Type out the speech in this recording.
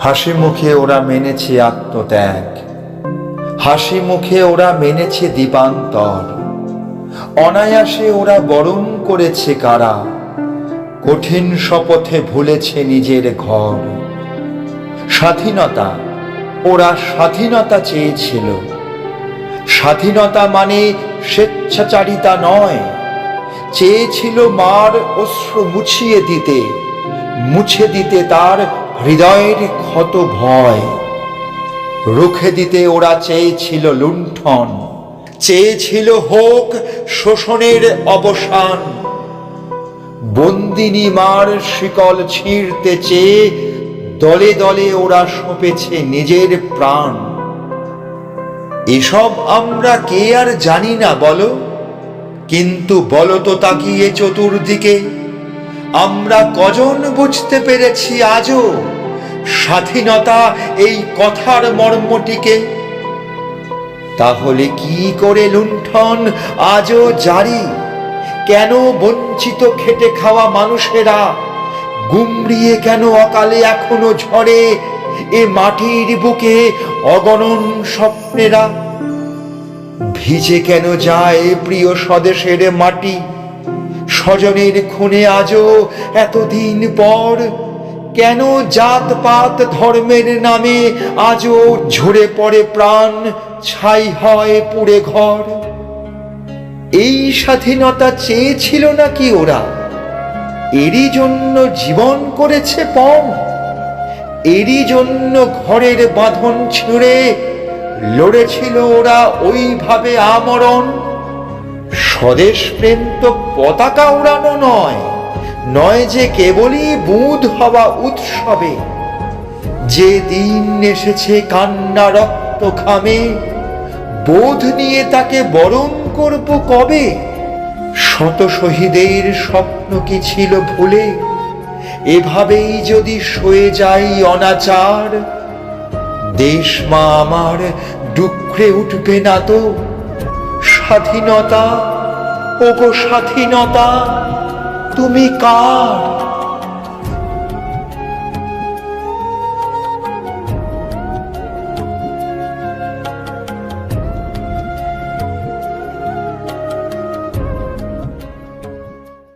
হাসি মুখে ওরা মেনেছে আত্মত্যাগ। হাসি মুখে ওরা মেনেছে দীপান্তর। অনায়াসে ওরা বরণ করেছে কারা? কঠিন শপথে ভুলেছে নিজের ঘর। স্বাধীনতা, ওরা স্বাধীনতা চেয়েছিল। স্বাধীনতা মানে স্বেচ্ছাচারিতা নয়। চেয়েছিল মার অশ্র মুছিয়ে দিতে, মুছে দিতে তার হৃদয়ের ক্ষত ভয়। রুখে দিতে ওরা চেয়েছিল লুণ্ঠন, চেয়েছিল হোক শোষণের অবসান। বন্দিনী মার শিকল ছিঁড়তে চেয়ে দলে দলে ওরা সঁপেছে নিজের প্রাণ। এসব আমরা কে আর জানি না বলো, কিন্তু বলো তো তাকিয়ে চতুর্দিকে। আমরা কজন বুঝতে পেরেছি আজও? স্বাধীনতা এই কথার মর্মটিকে। তাহলে কি করে লুণ্ঠন আজও জারি? কেন বঞ্চিত খেটে খাওয়া মানুষেরা? গুমড়িয়ে কেন অকালে এখনও ঝরে এ মাটির বুকে অগণন স্বপ্নেরা? ভিজে কেন যায় প্রিয় স্বদেশের মাটি? স্বজনের খুনে আজও এতদিন পর কেন জাতপাত ধর্মের নামে আজও ঝরে পড়ে প্রাণ ছাই হয় পুড়ে ঘর? এই স্বাধীনতা চেয়েছিল নাকি ওরা? এরই জন্য জীবন করেছে পণ? এরই জন্য ঘরের বাঁধন ছিঁড়ে লড়েছিল ওরা ওইভাবে আমরণ? স্বদেশ প্রেম তো পতাকা উড়ানো নয় নয় যে কেবলই বুধ হওয়া উৎসবে। যে দিন এসেছে কান্না রক্ত খামে বোধ নিয়ে তাকে বরণ করব কবে? শত শহীদের স্বপ্ন কি ছিল ভুলে? এভাবেই যদি সয়ে যাই অনাচার, দেশ মা আমার ডুকরে উঠবে না তো? স্বাধীনতা? ওগো স্বাধীনতা তুমি কার?